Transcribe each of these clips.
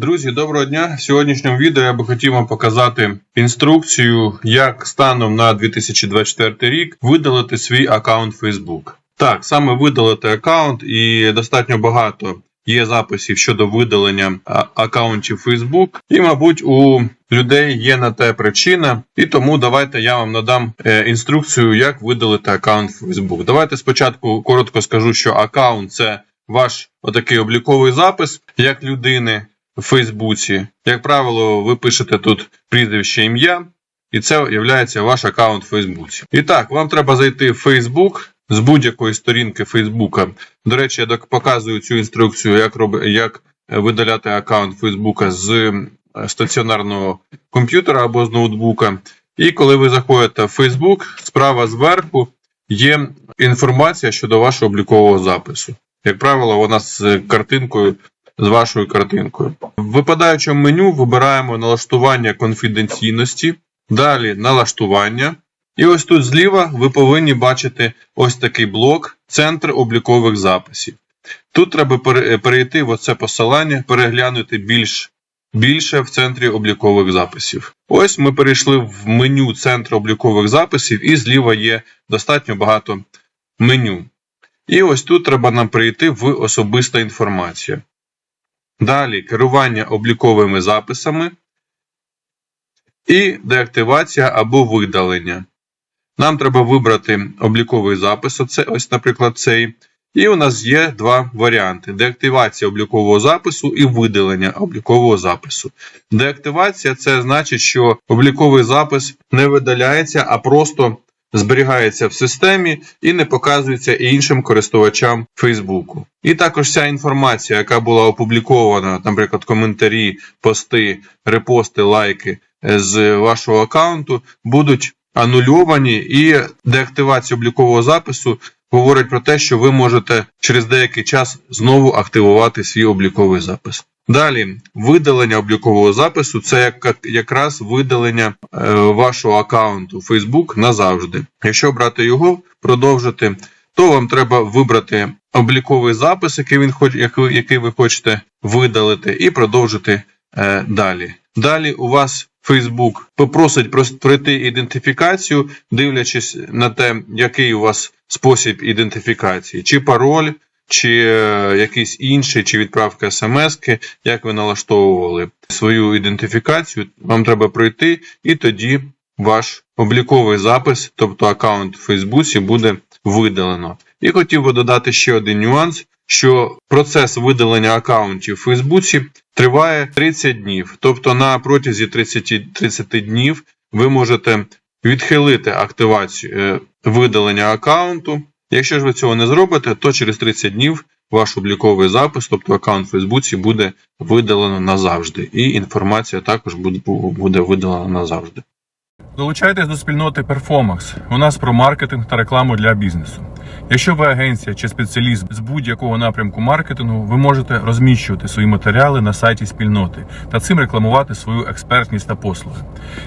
Друзі, доброго дня! В сьогоднішньому відео я би хотів вам показати інструкцію, як станом на 2024 рік видалити свій аккаунт Facebook. Так, саме видалити аккаунт, і достатньо багато є записів щодо видалення аккаунтів Facebook. І, мабуть, у людей є на те причина, і тому давайте я вам надам е, інструкцію, як видалити аккаунт Facebook. Давайте спочатку коротко скажу, що аккаунт це ваш отакий обліковий запис як людини в Фейсбуці. Як правило, ви пишете тут прізвище ім'я, і це є ваш аккаунт в Фейсбуці. І так, вам треба зайти в Фейсбук з будь-якої сторінки Фейсбука. До речі, я показую цю інструкцію, як, роб... як видаляти аккаунт Фейсбука з е, стаціонарного комп'ютера або з ноутбука. І коли ви заходите в Фейсбук, справа зверху є інформація щодо вашого облікового запису. Як правило, вона з картинкою з вашою картинкою. В випадаючому меню вибираємо налаштування конфіденційності, далі налаштування. І ось тут зліва ви повинні бачити ось такий блок Центр облікових записів. Тут треба перейти в оце посилання, переглянути більш, більше в центрі облікових записів. Ось ми перейшли в меню Центру облікових записів, і зліва є достатньо багато меню. І ось тут треба нам перейти в особиста інформація. Далі керування обліковими записами і деактивація або видалення. Нам треба вибрати обліковий запис, оце, ось, наприклад, цей. І у нас є два варіанти: деактивація облікового запису і видалення облікового запису. Деактивація це значить, що обліковий запис не видаляється, а просто зберігається в системі і не показується іншим користувачам Фейсбуку. І також вся інформація, яка була опублікована, наприклад, коментарі, пости, репости, лайки е, з вашого аккаунту, будуть анульовані, і деактивація облікового запису говорить про те, що ви можете через деякий час знову активувати свій обліковий запис. Далі, видалення облікового запису це як, якраз видалення е, вашого аккаунту Facebook назавжди. Якщо брати його, продовжити, то вам треба вибрати обліковий запис, який, він хоч, який ви хочете видалити, і продовжити е, далі. Далі у вас Facebook попросить прос- пройти ідентифікацію, дивлячись на те, який у вас спосіб ідентифікації, чи пароль, чи е, якийсь інший, чи відправка смс-ки, як ви налаштовували свою ідентифікацію, вам треба пройти, і тоді ваш обліковий запис, тобто аккаунт в Фейсбуці, буде видалено. І хотів би додати ще один нюанс, що процес видалення аккаунтів в Фейсбуці триває 30 днів. Тобто на протязі 30, 30 днів ви можете відхилити активацію е, видалення аккаунту. Якщо ж ви цього не зробите, то через 30 днів ваш обліковий запис, тобто аккаунт в Фейсбуці, буде видалено назавжди. І інформація також буде, видалена назавжди. Долучайтесь до спільноти Performax. У нас про маркетинг та рекламу для бізнесу. Якщо ви агенція чи спеціаліст з будь-якого напрямку маркетингу, ви можете розміщувати свої матеріали на сайті спільноти та цим рекламувати свою експертність та послуги.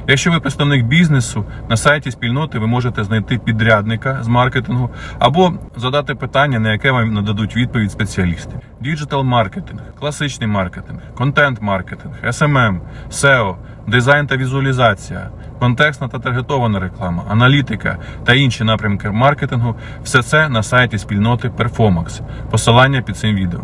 Якщо ви представник бізнесу, на сайті спільноти ви можете знайти підрядника з маркетингу або задати питання, на яке вам нададуть відповідь спеціалісти. Діджитал маркетинг, класичний маркетинг, контент маркетинг, SMM, SEO, дизайн та візуалізація, контекстна та таргетована реклама, аналітика та інші напрямки маркетингу все це на сайті спільноти Performax. Посилання під цим відео.